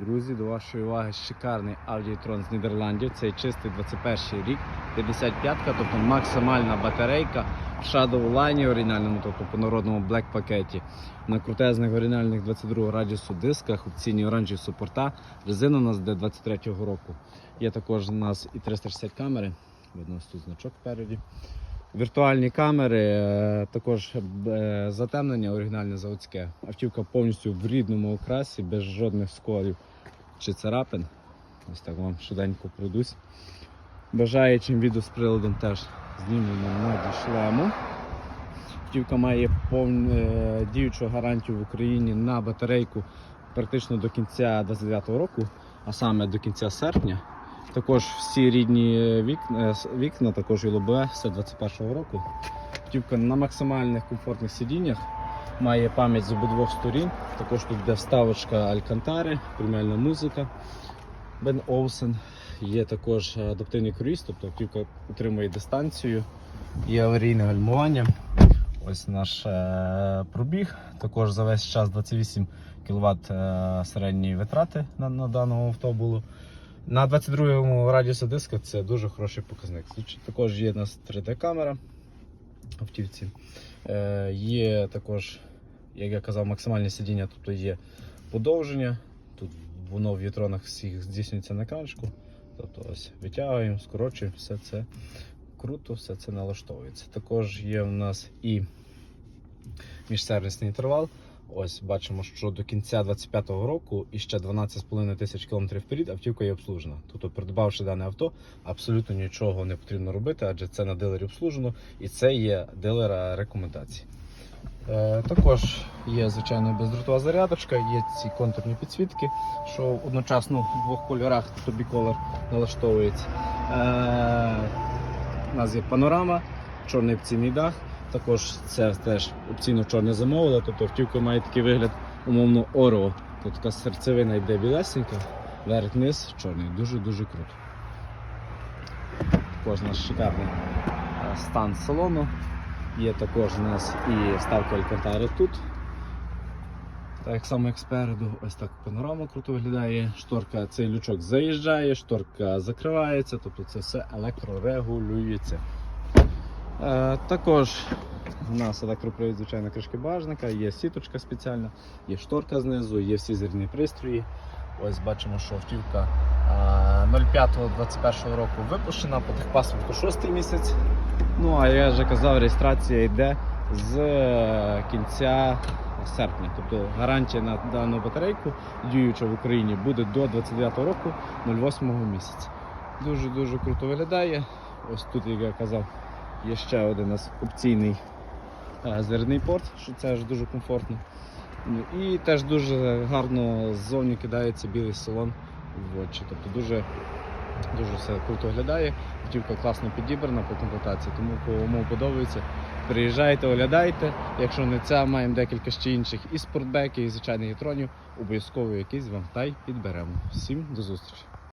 Друзі, до вашої уваги шикарний Audi e-tron з Нідерландів. Цей чистий 21 рік, 55-ка, тобто максимальна батарейка в Shadow Line оригінальному, тобто по народному Black пакеті. На крутезних оригінальних 22 радіусу дисках, опційні оранжеві супорта. Резина у нас де 23-го року. Є також у нас і 360 камери. Видно, ось тут значок спереді. Віртуальні камери, е, також е, затемнення оригінальне заводське. Автівка повністю в рідному окрасі, без жодних сколів чи царапин. Ось так вам швиденько пройдусь. Бажаючим відео з приладом теж знімемо надішлемо. Автівка має повну е, діючу гарантію в Україні на батарейку практично до кінця 29-го року, а саме до кінця серпня. Також всі рідні вікна, е, вікна також і лобове, все 21-го року. Автівка на максимальних комфортних сидіннях. Має пам'ять з обидвох сторін. Також тут йде вставочка Алькантари, преміальна музика. Бен Олсен. Є також адаптивний круїз, тобто автівка утримує дистанцію. Є аварійне гальмування. Ось наш е, пробіг. Також за весь час 28 кВт е, середньої витрати на, на даному авто. На 22-му радіусу диска це дуже хороший показник. Також є у нас 3D-камера автівці. Е, є також, як я казав, максимальне сидіння, тобто є подовження. Тут воно в вітронах всіх здійснюється на екранчику. Тобто ось витягуємо, скорочуємо, все це круто, все це налаштовується. Також є у нас і міжсервісний інтервал. Ось бачимо, що до кінця 25-го року і ще 12,5 тисяч кілометрів вперед автівка є обслужена. Тобто, придбавши дане авто, абсолютно нічого не потрібно робити, адже це на дилері обслужено і це є дилера рекомендацій. Е, також є, звичайно, бездротова зарядочка, є ці контурні підсвітки, що одночасно в двох кольорах, тобто біколор налаштовується. Е, у нас є панорама, чорний опційний дах. Також це теж опційно чорне замовили, тобто автівка має такий вигляд умовно орео. Тут така серцевина йде білесенька, верх-низ чорний, дуже-дуже круто. Також наш шикарний е, стан салону. Є також у нас і вставка Алькантари тут. Так само як спереду, ось так панорама круто виглядає. Шторка, цей лючок заїжджає, шторка закривається, тобто це все електрорегулюється. Е, також у нас електропривід, звичайно, кришки багажника, є сіточка спеціальна, є шторка знизу, є всі зірні пристрої. Ось бачимо, що автівка е, 05.21 року випущена, по техпаспорту 6 місяць. Ну, а я вже казав, реєстрація йде з е, кінця серпня. Тобто гарантія на дану батарейку, діюча в Україні, буде до 29 року 08 місяця. Дуже-дуже круто виглядає. Ось тут, як я казав, є ще один у нас опційний е, зарядний порт, що це ж дуже комфортно. Ну, І теж дуже гарно ззовні кидається білий салон в очі. Тобто дуже, дуже все круто виглядає. Автівка класно підібрана по комплектації, тому кому подобається. Приїжджайте, оглядайте. Якщо не ця, маємо декілька ще інших і спортбеків, і звичайних гітронів. Обов'язково якийсь вам та й підберемо. Всім до зустрічі!